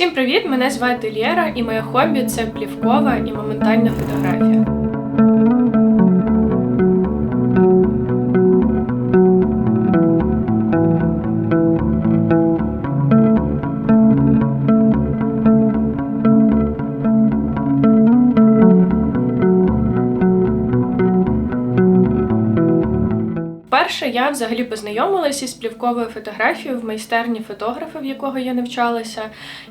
Всім привіт! Мене звати Лєра, і моє хобі це плівкова і моментальна фотографія. Я взагалі познайомилася з плівковою фотографією в майстерні фотографа, в якого я навчалася.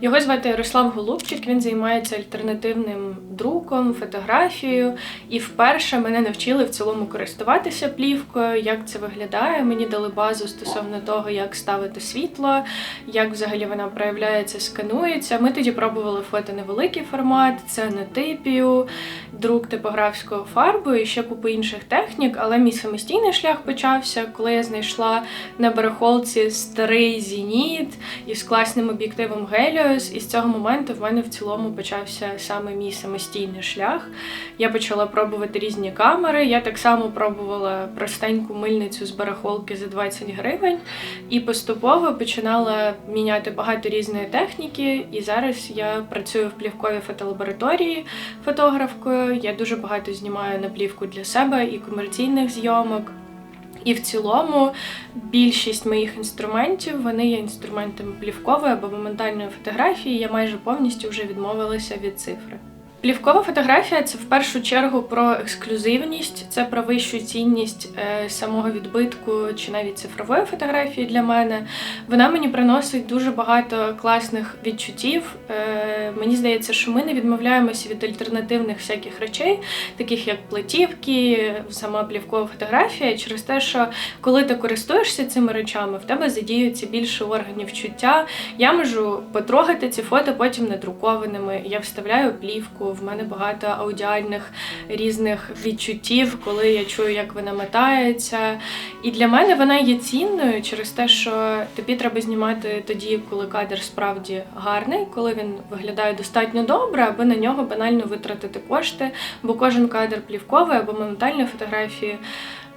Його звати Ярослав Голубчик. Він займається альтернативним друком, фотографією. І вперше мене навчили в цілому користуватися плівкою, як це виглядає. Мені дали базу стосовно того, як ставити світло, як взагалі вона проявляється, сканується. Ми тоді пробували фото невеликий формат, це на типію, друк типографською фарбою і ще купу інших технік, але мій самостійний шлях почався, коли я знайшла на барахолці старий зеніт із класним об'єктивом Helios. І з цього моменту в мене в цілому почався саме мій самостійний шлях. Я почала пробувати різні камери. Я так само пробувала простеньку мильницю з барахолки за 20 гривень і поступово починала міняти багато різної техніки. І зараз я працюю в плівковій фотолабораторії фотографкою. Я дуже багато знімаю на плівку для себе і комерційних зйомок. І в цілому більшість моїх інструментів вони є інструментами плівкової або моментальної фотографії. Я майже повністю вже відмовилася від цифри. Плівкова фотографія це в першу чергу про ексклюзивність, це про вищу цінність е, самого відбитку чи навіть цифрової фотографії для мене. Вона мені приносить дуже багато класних відчуттів. Е, мені здається, що ми не відмовляємося від альтернативних всяких речей, таких як платівки, сама плівкова фотографія, через те, що коли ти користуєшся цими речами, в тебе задіюється більше органів чуття. Я можу потрогати ці фото потім надрукованими. Я вставляю плівку в мене багато аудіальних різних відчуттів, коли я чую, як вона метається. І для мене вона є цінною через те, що тобі треба знімати тоді, коли кадр справді гарний, коли він виглядає достатньо добре, аби на нього банально витратити кошти, бо кожен кадр плівковий або моментальної фотографії.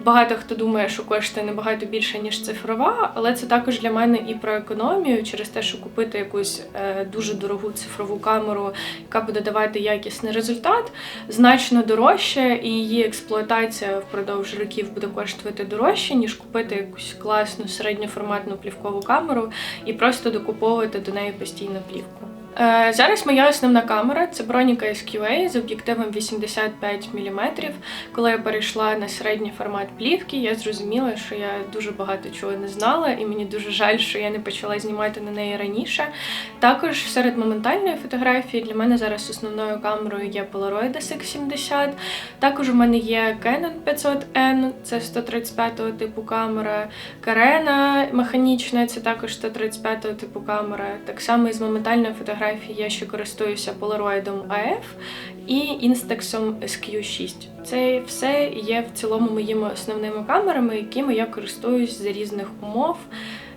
Багато хто думає, що коштує набагато більше, ніж цифрова, але це також для мене і про економію, через те, що купити якусь е, дуже дорогу цифрову камеру, яка буде давати якісний результат, значно дорожче, і її експлуатація впродовж років буде коштувати дорожче, ніж купити якусь класну середньоформатну плівкову камеру і просто докуповувати до неї постійно плівку. Е, Зараз моя основна камера це Bronica SQA з об'єктивом 85 мм. Коли я перейшла на середній формат плівки, я зрозуміла, що я дуже багато чого не знала, і мені дуже жаль, що я не почала знімати на неї раніше. Також серед моментальної фотографії для мене зараз основною камерою є Polaroid SX70. Також у мене є Canon 500N, це 135 типу камера, Carena механічна, це також 135 типу камера. Так само і з моментальної фотографії фотографій я ще користуюся Polaroid AF і Instax SQ6. Це все є в цілому моїми основними камерами, якими я користуюсь за різних умов,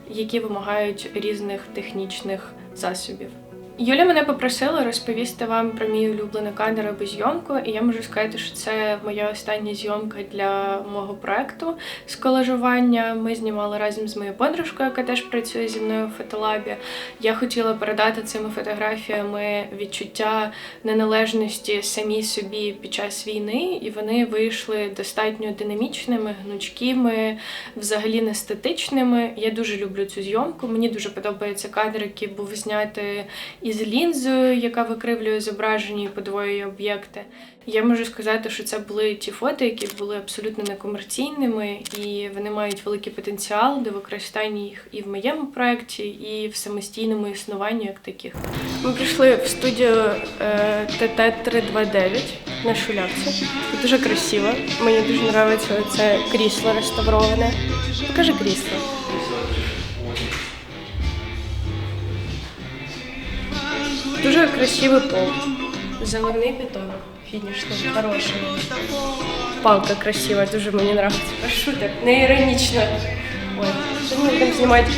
які вимагають різних технічних засобів. Юля мене попросила розповісти вам про мій улюблений кадр або зйомку, і я можу сказати, що це моя остання зйомка для мого проекту з колажування. Ми знімали разом з моєю подружкою, яка теж працює зі мною в фотолабі. Я хотіла передати цими фотографіями відчуття неналежності самій собі під час війни, і вони вийшли достатньо динамічними, гнучкими, взагалі не статичними. Я дуже люблю цю зйомку. Мені дуже подобається кадр, який був знятий із лінзою, яка викривлює зображення і подвоює об'єкти. Я можу сказати, що це були ті фото, які були абсолютно некомерційними, і вони мають великий потенціал до використання їх і в моєму проєкті, і в самостійному існуванні як таких. Ми прийшли в студію е, ТТ-329 на шулявці. Дуже красиво. Мені дуже подобається це крісло реставроване. Покажи крісло. Дуже красивий пол. Заливний бетон. Фінішний, хороший. Палка красива, дуже мені подобається. Прошу так, не іронічно. Ой, ми будемо знімати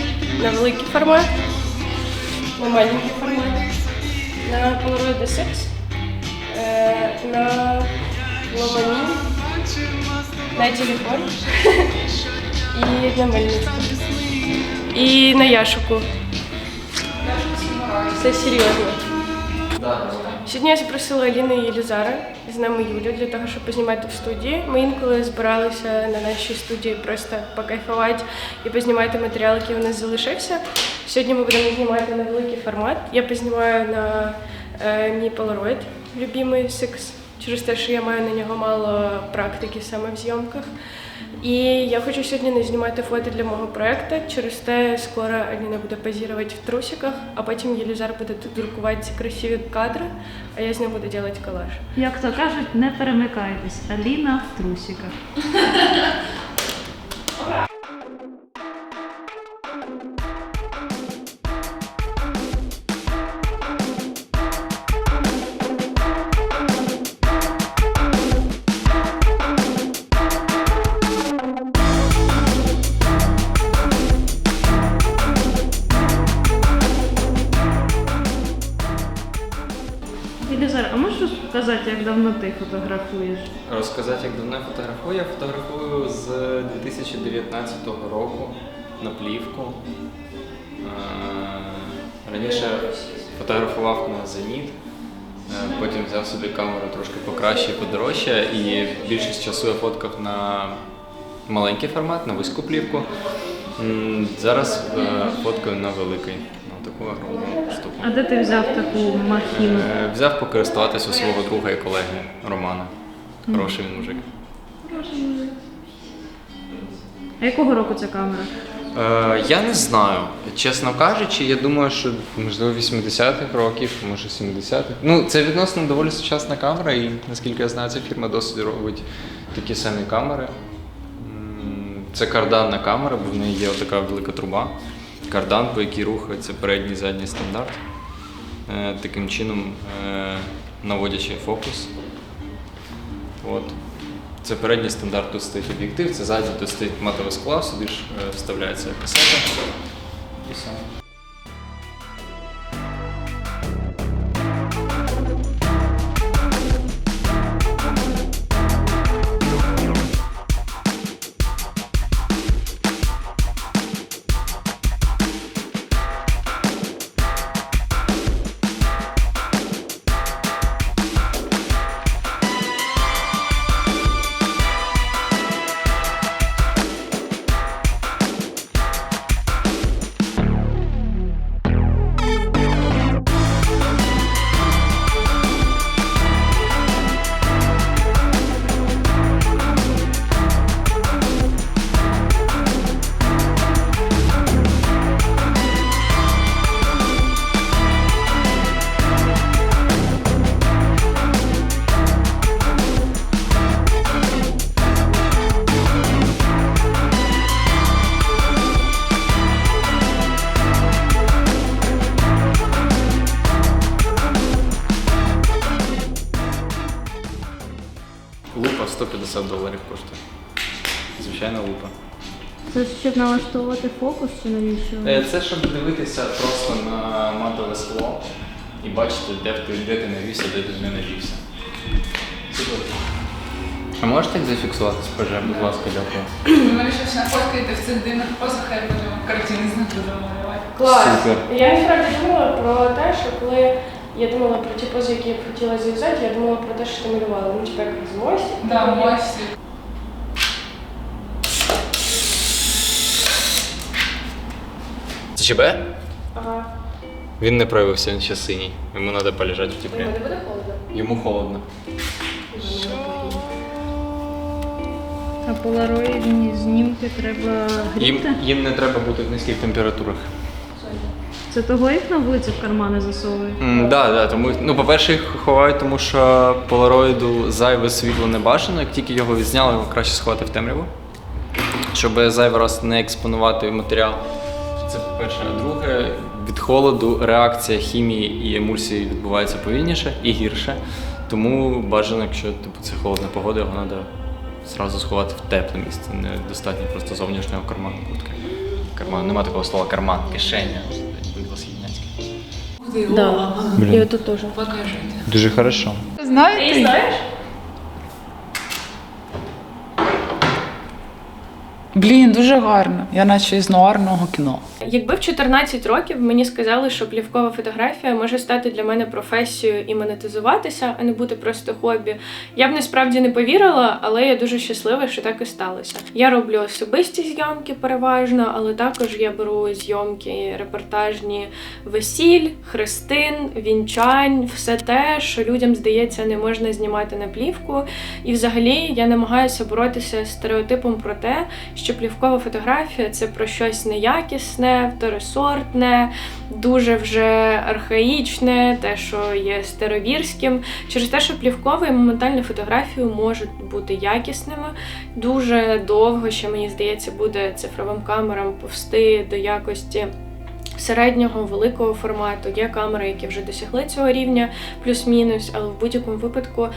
на великий формат, на маленький формат, на Polaroid SX, е, на Ломані, на телефон і на мельничку. І на Яшику. Це серйозно. Сьогодні я запросила Аліну і Єлізара, з нами Юлю, для того, щоб познімати в студії. Ми інколи збиралися на нашій студії просто покайфувати і познімати матеріал, який у нас залишився. Сьогодні ми будемо знімати на великий формат. Я познімаю на е, мій Polaroid, любимий Six, через те, що я маю на нього мало практики саме в зйомках. І я хочу сьогодні не знімати фото для мого проекту. Через те скоро Аліна буде позірувати в трусиках, а потім Єлізар буде тут друкувати ці красиві кадри, а я з ним буду робити колаж. Як то кажуть, не перемикайтесь. Аліна в трусиках. фотографуєш? Розказати, як давно я фотографую. Я фотографую з 2019 року на плівку. Е, Раніше фотографував на Зеніт, е, потім взяв собі камеру трошки покраще і подорожче, і більшість часу я фоткав на маленький формат, на вузьку плівку. Зараз е, фоткаю на великий, на таку огромну. А де ти взяв таку махіну? Е, Взяв покористуватись у свого друга і колеги Романа. Хороший він мужик. А якого року ця камера? Е, я не знаю. Чесно кажучи, я думаю, що можливо 80-х років, може 70-х. Ну, це відносно доволі сучасна камера, і наскільки я знаю, ця фірма досить робить такі самі камери. М, Це карданна камера, бо в неї є така велика труба. Кардан, по якій рухається передній і задній стандарт. Е, Таким чином, е, наводячи фокус. От. Це передній стандарт, тут стоїть об'єктив, це задній тут стоїть матовий скло, сюди ж е, вставляється касета. І все. Налаштовувати фокус чи навіщо? Е, Це щоб дивитися просто на матове скло і бачити, де ти, де ти навівся, де ти не навівся. Супер. А можете зафіксувати споже, будь ласка, дякую. Мене щось нафоткаєте в цих дивних позах, я буду картини знайду малювати. Клас! Супер. Я насправді думала про те, що коли я думала про ті пози, які я б хотіла зв'язати, я думала про те, що ти малювала. Ну, типу, як з мостик. Да, мості. Це Ага. Він не проявився, він ще синій. Йому треба полежати в Йому не буде холодно? Йому холодно. А полароїдні знімки треба Їм, гріти? їм не треба бути в низьких температурах. Це того їх на вулиці в кармани засовують? Так, да, да, тому, ну, по-перше, їх ховають, тому що полароїду зайве світло не бажано. Як тільки його відзняли, його краще сховати в темряву, щоб зайвий раз не експонувати матеріал. Це по-перше. А друге, від холоду реакція хімії і емульсії відбувається повільніше і гірше. Тому бажано, якщо типу, це холодна погода, його треба зразу сховати в тепле місце. Недостатньо просто зовнішнього карману куртки. Карман, нема такого слова карман, кишеня. Да. І отут теж. Покажите. Дуже хорошо. Ти Знаєте? знаєш? Блін, дуже гарно. Я наче із нуарного кіно. Якби в 14 років мені сказали, що плівкова фотографія може стати для мене професією і монетизуватися, а не бути просто хобі, я б насправді не повірила, але я дуже щаслива, що так і сталося. Я роблю особисті зйомки переважно, але також я беру зйомки репортажні весіль, хрестин, вінчань, все те, що людям здається не можна знімати на плівку. І взагалі я намагаюся боротися з стереотипом про те, що плівкова фотографія це про щось неякісне, второсортне, дуже вже архаїчне, те, що є старовірським, через те, що плівкова і моментальна фотографія можуть бути якісними. Дуже довго ще мені здається буде цифровим камерам повсти до якості. Середнього великого формату є камери, які вже досягли цього рівня, плюс-мінус, але в будь-якому випадку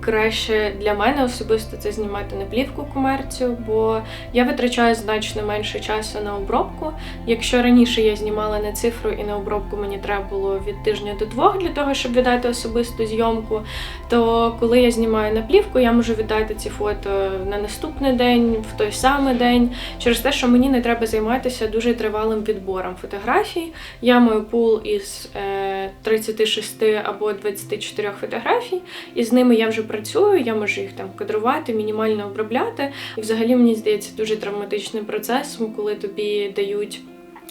краще для мене особисто це знімати на плівку комерцію, бо я витрачаю значно менше часу на обробку. Якщо раніше я знімала на цифру і на обробку мені треба було від тижня до двох для того, щоб віддати особисту зйомку, то коли я знімаю на плівку, я можу віддати ці фото на наступний день, в той самий день, через те, що мені не треба займатися дуже тривалим відбором фотографій. Я маю пул із е, 36 або 24 фотографій, і з ними я вже працюю, я можу їх там кадрувати, мінімально обробляти. І взагалі мені здається дуже травматичним процесом, коли тобі дають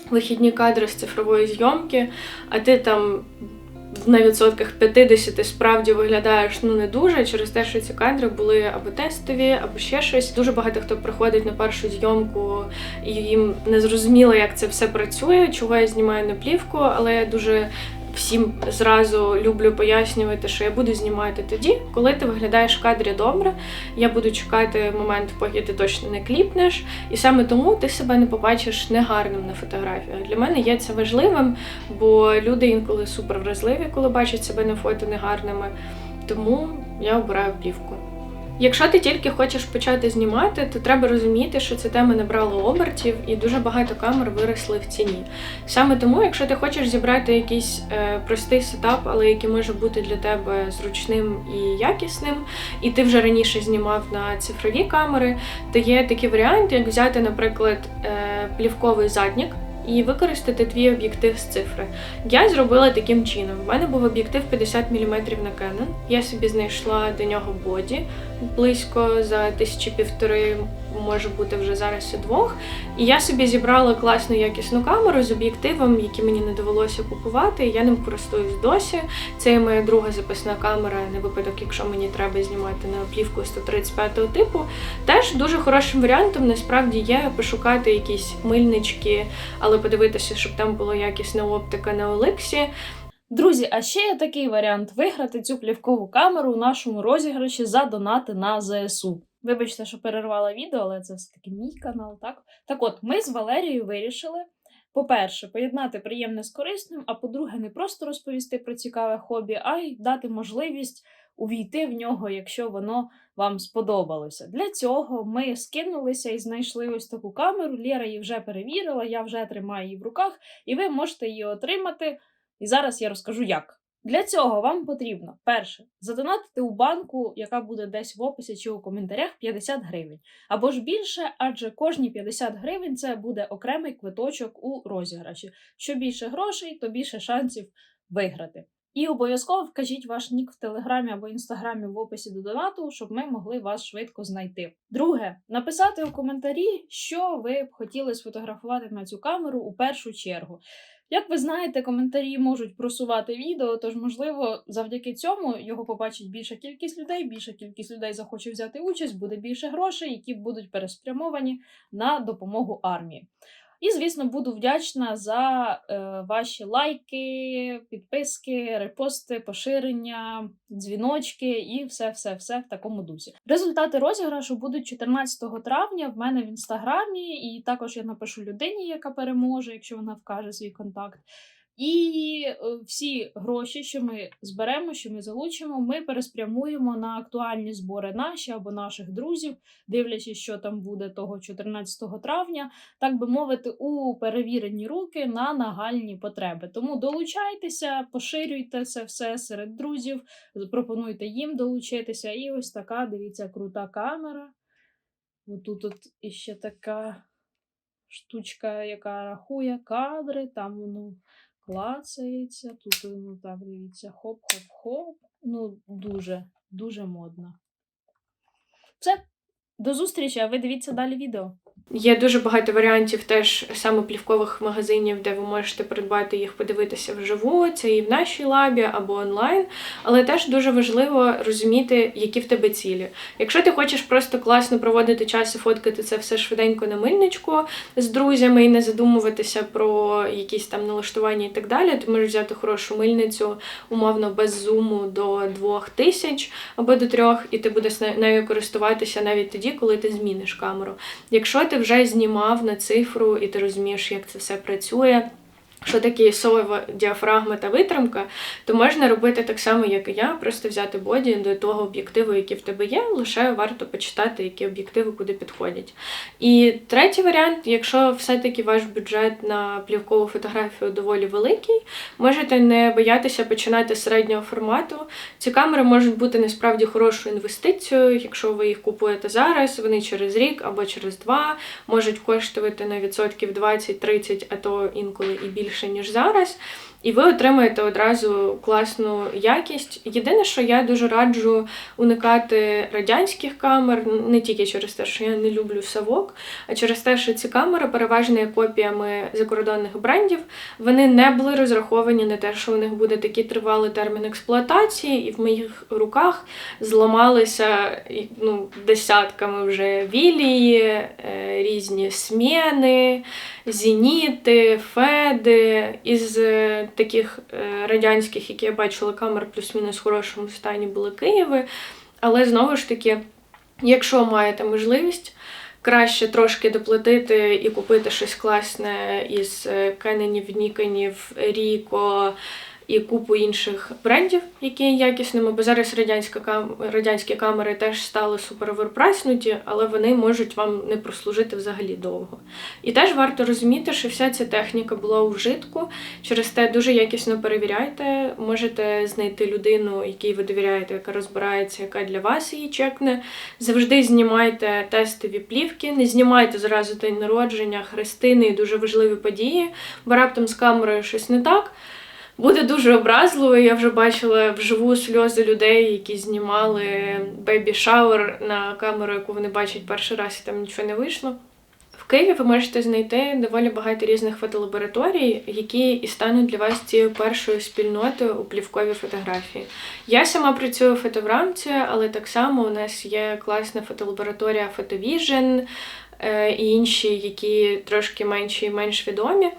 вихідні кадри з цифрової зйомки, а ти там. На відсотках 50 справді виглядаєш ну не дуже через те, що ці кадри були або тестові, або ще щось. Дуже багато хто приходить на першу зйомку і їм не зрозуміло, як це все працює, чого я знімаю на плівку, але я дуже всім зразу люблю пояснювати, що я буду знімати тоді, коли ти виглядаєш в кадрі добре. Я буду чекати момент, поки ти точно не кліпнеш, і саме тому ти себе не побачиш негарним на фотографіях. Для мене є це важливим, бо люди інколи супер вразливі, коли бачать себе на фото негарними. Тому я обираю плівку. Якщо ти тільки хочеш почати знімати, то треба розуміти, що ця тема набрала обертів і дуже багато камер виросли в ціні. Саме тому, якщо ти хочеш зібрати якийсь е, простий сетап, але який може бути для тебе зручним і якісним, і ти вже раніше знімав на цифрові камери, то є такі варіанти, як взяти, наприклад, е, плівковий заднік. І використати твій об'єктив з цифри. Я зробила таким чином. У мене був об'єктив 50 мм на Canon. Я собі знайшла до нього боді близько за тисячі півтори, може бути вже зараз і двох. І я собі зібрала класну якісну камеру з об'єктивом, який мені не довелося купувати. Я ним користуюсь досі. Це є моя друга записна камера на випадок, якщо мені треба знімати на плівку 135 типу. Теж дуже хорошим варіантом насправді є пошукати якісь мильнички, але подивитися, щоб там була якісна оптика на Олексі. Друзі, а ще є такий варіант виграти цю плівкову камеру у нашому розіграші за донати на ЗСУ. Вибачте, що перервала відео, але це все таки мій канал, так? Так от, ми з Валерією вирішили, по-перше, поєднати приємне з корисним, а по-друге, не просто розповісти про цікаве хобі, а й дати можливість увійти в нього, якщо воно вам сподобалося. Для цього ми скинулися і знайшли ось таку камеру. Лєра її вже перевірила, я вже тримаю її в руках, і ви можете її отримати. І зараз я розкажу як. Для цього вам потрібно перше задонатити у банку, яка буде десь в описі чи у коментарях 50 гривень, або ж більше, адже кожні 50 гривень це буде окремий квиточок у розіграші. Що більше грошей, то більше шансів виграти. І обов'язково вкажіть ваш нік в телеграмі або інстаграмі в описі до донату, щоб ми могли вас швидко знайти. Друге, написати у коментарі, що ви б хотіли сфотографувати на цю камеру у першу чергу. Як ви знаєте, коментарі можуть просувати відео, тож, можливо, завдяки цьому його побачить більша кількість людей, більша кількість людей захоче взяти участь, буде більше грошей, які будуть переспрямовані на допомогу армії. І, звісно, буду вдячна за е, ваші лайки, підписки, репости, поширення, дзвіночки і все-все-все в такому дусі. Результати розіграшу будуть 14 травня в мене в інстаграмі, і також я напишу людині, яка переможе, якщо вона вкаже свій контакт. І е, всі гроші, що ми зберемо, що ми залучимо, ми переспрямуємо на актуальні збори наші або наших друзів, дивлячись, що там буде того 14 травня, так би мовити, у перевірені руки на нагальні потреби. Тому долучайтеся, поширюйте це все серед друзів, пропонуйте їм долучитися. І ось така, дивіться, крута камера. Отут от іще така штучка, яка рахує кадри, там воно клацається, тут ну так, дивіться, хоп-хоп-хоп. Ну, дуже, дуже модно. Все. До зустрічі, а ви дивіться далі відео. Є дуже багато варіантів теж самоплівкових магазинів, де ви можете придбати їх, подивитися вживу. Це і в нашій лабі або онлайн. Але теж дуже важливо розуміти, які в тебе цілі. Якщо ти хочеш просто класно проводити час і фоткати це все швиденько на мильничку з друзями і не задумуватися про якісь там налаштування і так далі, ти можеш взяти хорошу мильницю, умовно без зуму до 2000 або до трьох, і ти будеш нею користуватися навіть тоді, коли ти зміниш камеру. Якщо ти вже знімав на цифру і ти розумієш, як це все працює. Що таке ісова діафрагма та витримка, то можна робити так само, як і я, просто взяти боді до того об'єктиву, який в тебе є, лише варто почитати, які об'єктиви куди підходять. І третій варіант, якщо все-таки ваш бюджет на плівкову фотографію доволі великий, можете не боятися починати з середнього формату. Ці камери можуть бути насправді хорошою інвестицією, якщо ви їх купуєте зараз, вони через рік або через два можуть коштувати на відсотків 20-30, а то інколи і більше, ніж зараз. І ви отримаєте одразу класну якість. Єдине, що я дуже раджу уникати радянських камер, не тільки через те, що я не люблю совок, а через те, що ці камери переважно є копіями закордонних брендів. Вони не були розраховані на те, що у них буде такий тривалий термін експлуатації, і в моїх руках зламалися ну, десятками вже вілії, е, різні сміни, зеніти, феди із е, таких е, радянських, які я бачила камер плюс-мінус в хорошому стані, були Києви. Але знову ж таки, якщо маєте можливість, краще трошки доплатити і купити щось класне із е, Кененів, Ніканів, Ріко і купу інших брендів, які є якісними, бо зараз радянська кам... радянські камери теж стали супер оверпрайснуті, але вони можуть вам не прослужити взагалі довго. І теж варто розуміти, що вся ця техніка була у вжитку, через те дуже якісно перевіряйте. Можете знайти людину, якій ви довіряєте, яка розбирається, яка для вас її чекне. Завжди знімайте тестові плівки, не знімайте зразу день народження, хрестини і дуже важливі події, бо раптом з камерою щось не так. Буде дуже образливо. Я вже бачила вживу сльози людей, які знімали бейбі шауер на камеру, яку вони бачать перший раз, і там нічого не вийшло. В Києві ви можете знайти доволі багато різних фотолабораторій, які і стануть для вас цією першою спільнотою у плівковій фотографії. Я сама працюю в фотоврамці, але так само у нас є класна фотолабораторія Photovision е, і інші, які трошки менші і менш відомі.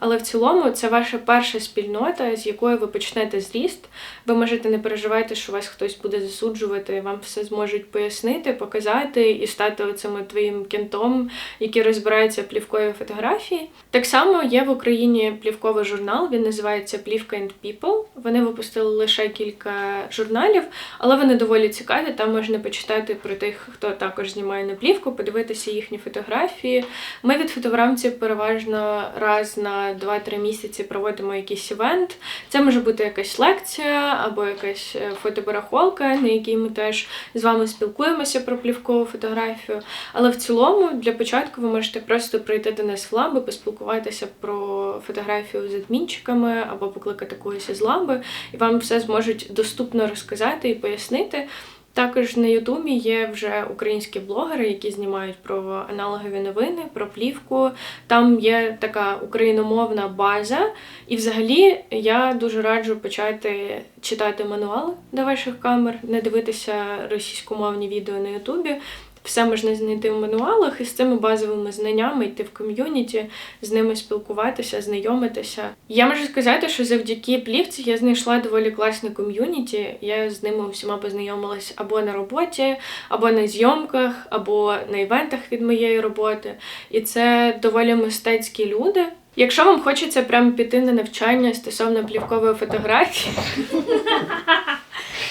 Але в цілому це ваша перша спільнота, з якою ви почнете зріст. Ви можете не переживати, що вас хтось буде засуджувати, вам все зможуть пояснити, показати і стати оцим твоїм кентом, який розбирається в плівковій фотографії. Так само є в Україні плівковий журнал, він називається Плівка and People. Вони випустили лише кілька журналів, але вони доволі цікаві. Там можна почитати про тих, хто також знімає на плівку, подивитися їхні фотографії. Ми від фотограмців переважно раз на 2-3 місяці проводимо якийсь івент. Це може бути якась лекція або якась е, фотобарахолка, на якій ми теж з вами спілкуємося про плівкову фотографію. Але в цілому для початку ви можете просто прийти до нас в лаби, поспілкуватися про фотографію з адмінчиками або покликати когось із лаби, і вам все зможуть доступно розказати і пояснити. Також на Ютубі є вже українські блогери, які знімають про аналогові новини, про плівку. Там є така україномовна база. І взагалі я дуже раджу почати читати мануали до ваших камер, не дивитися російськомовні відео на Ютубі. Все можна знайти в мануалах і з цими базовими знаннями йти в ком'юніті, з ними спілкуватися, знайомитися. Я можу сказати, що завдяки плівці я знайшла доволі класне ком'юніті. Я з ними всіма познайомилась або на роботі, або на зйомках, або на івентах від моєї роботи. І це доволі мистецькі люди. Якщо вам хочеться прямо піти на навчання стосовно плівкової фотографії,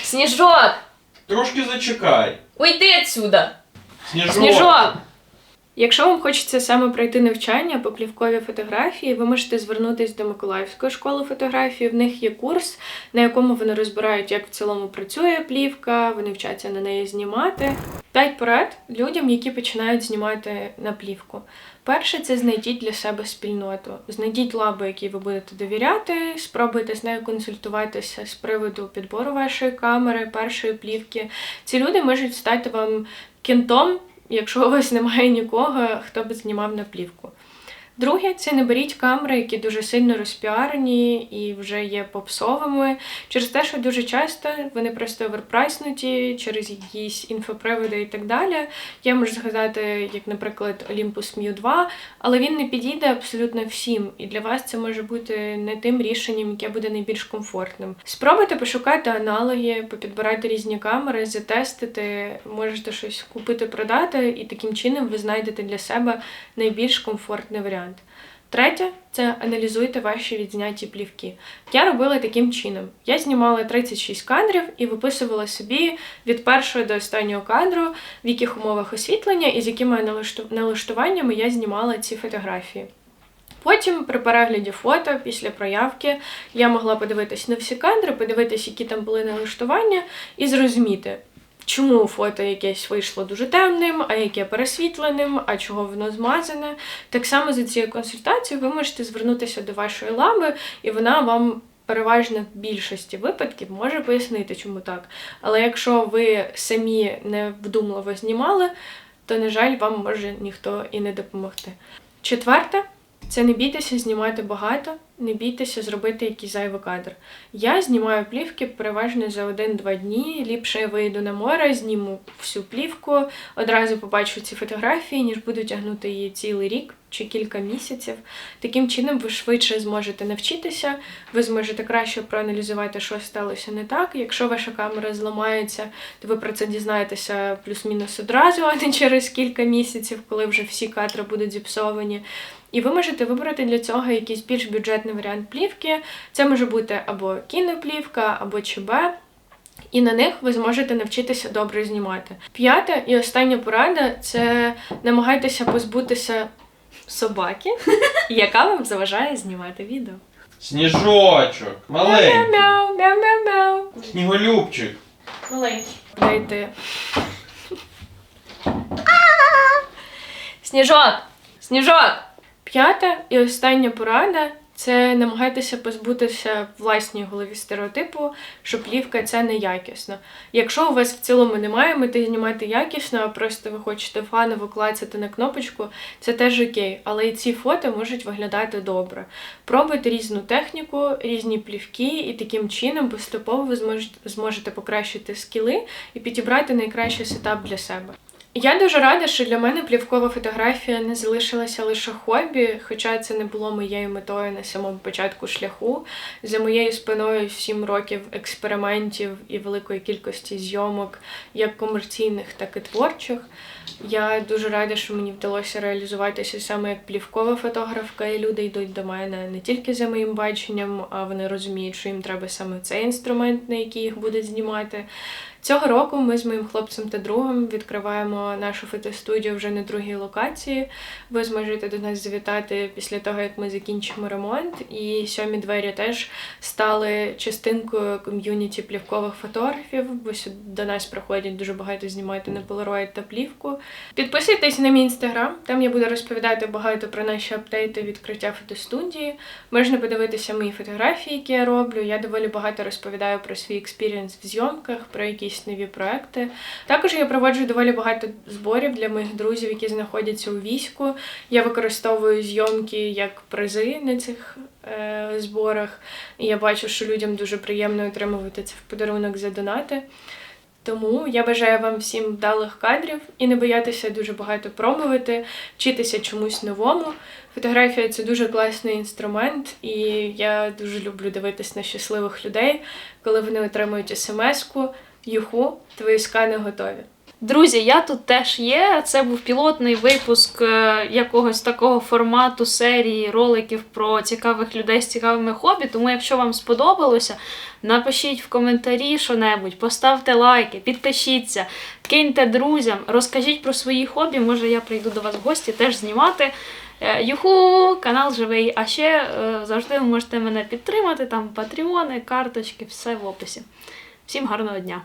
Сніжок! Трошки зачекай. Уйди отсюда! Сніжок. Сніжок! Якщо вам хочеться саме пройти навчання по плівковій фотографії, ви можете звернутися до Миколаївської школи фотографії. В них є курс, на якому вони розбирають, як в цілому працює плівка, вони вчаться на неї знімати. П'ять порад людям, які починають знімати на плівку. Перше, це знайдіть для себе спільноту. Знайдіть лабу, якій ви будете довіряти, спробуйте з нею консультуватися з приводу підбору вашої камери, першої плівки. Ці люди можуть стати вам кентом, якщо у вас немає нікого, хто би знімав на плівку. Друге, це не беріть камери, які дуже сильно розпіарені і вже є попсовими, через те, що дуже часто вони просто оверпрайснуті через якісь інфоприводи і так далі. Я можу згадати, як, наприклад, Olympus Mu 2, але він не підійде абсолютно всім, і для вас це може бути не тим рішенням, яке буде найбільш комфортним. Спробуйте пошукати аналоги, попідбирати різні камери, затестити, можете щось купити, продати, і таким чином ви знайдете для себе найбільш комфортний варіант. Третє це аналізуйте ваші відзняті плівки. Я робила таким чином: я знімала 36 кадрів і виписувала собі від першого до останнього кадру, в яких умовах освітлення і з якими налашту- налаштуваннями я знімала ці фотографії. Потім, при перегляді фото після проявки, я могла подивитись на всі кадри, подивитись, які там були налаштування, і зрозуміти, чому фото якесь вийшло дуже темним, а яке пересвітленим, а чого воно змазане. Так само за цією консультацією ви можете звернутися до вашої лаби, і вона вам. Переважно в більшості випадків може пояснити, чому так. Але якщо ви самі не вдумливо знімали, то, на жаль, вам може ніхто і не допомогти. Четверте, це не бійтеся знімати багато, не бійтеся зробити якийсь зайвий кадр. Я знімаю плівки переважно за один-два дні. Ліпше я вийду на море, зніму всю плівку, одразу побачу ці фотографії, ніж буду тягнути її цілий рік чи кілька місяців. Таким чином ви швидше зможете навчитися, ви зможете краще проаналізувати, що сталося не так. Якщо ваша камера зламається, то ви про це дізнаєтеся плюс-мінус одразу, а не через кілька місяців, коли вже всі кадри будуть зіпсовані. І ви можете вибрати для цього якийсь більш бюджетний варіант плівки. Це може бути або кіноплівка, або ЧБ. І на них ви зможете навчитися добре знімати. П'ята і остання порада це намагайтеся позбутися собаки, яка вам заважає знімати відео. Сніжочок. Маленький. Мяу, мяу, мяу, мяу. Сніголюбчик. Маленький. Дайте. Сніжок! Сніжок! П'ята і остання порада це намагайтеся позбутися власній голові стереотипу, що плівка це неякісно. Якщо у вас в цілому немає мети знімати якісно, а просто ви хочете фаново клацати на кнопочку, це теж окей, але і ці фото можуть виглядати добре. Пробуйте різну техніку, різні плівки, і таким чином поступово ви зможете покращити скіли і підібрати найкращий сетап для себе. Я дуже рада, що для мене плівкова фотографія не залишилася лише хобі, хоча це не було моєю метою на самому початку шляху. За моєю спиною 7 років експериментів і великої кількості зйомок, як комерційних, так і творчих. Я дуже рада, що мені вдалося реалізуватися саме як плівкова фотографка, і люди йдуть до мене не тільки за моїм баченням, а вони розуміють, що їм треба саме цей інструмент, на який їх будуть знімати. Цього року ми з моїм хлопцем та другом відкриваємо нашу фотостудію вже на другій локації. Ви зможете до нас завітати після того, як ми закінчимо ремонт. І сьомі двері теж стали частинкою ком'юніті плівкових фотографів, бо сюди до нас приходять дуже багато знімати на полароїд та плівку. Підписуйтесь на мій інстаграм, там я буду розповідати багато про наші апдейти відкриття фотостудії. Можна подивитися мої фотографії, які я роблю. Я доволі багато розповідаю про свій експірієнс в зйомках, про якісь нові проекти. Також я проводжу доволі багато зборів для моїх друзів, які знаходяться у війську. Я використовую зйомки як призи на цих е, зборах. І я бачу, що людям дуже приємно отримувати це в подарунок за донати. Тому я бажаю вам всім вдалих кадрів і не боятися дуже багато пробувати, вчитися чомусь новому. Фотографія це дуже класний інструмент, і я дуже люблю дивитись на щасливих людей, коли вони отримують смс-ку Юху, твої скани готові. Друзі, я тут теж є. Це був пілотний випуск е, якогось такого формату серії роликів про цікавих людей з цікавими хобі. Тому, якщо вам сподобалося, напишіть в коментарі що-небудь, поставте лайки, підпишіться, киньте друзям, розкажіть про свої хобі. Може, я прийду до вас в гості теж знімати. Е, Юху, канал живий. А ще е, завжди ви можете мене підтримати. Там патреони, карточки, все в описі. Всім гарного дня!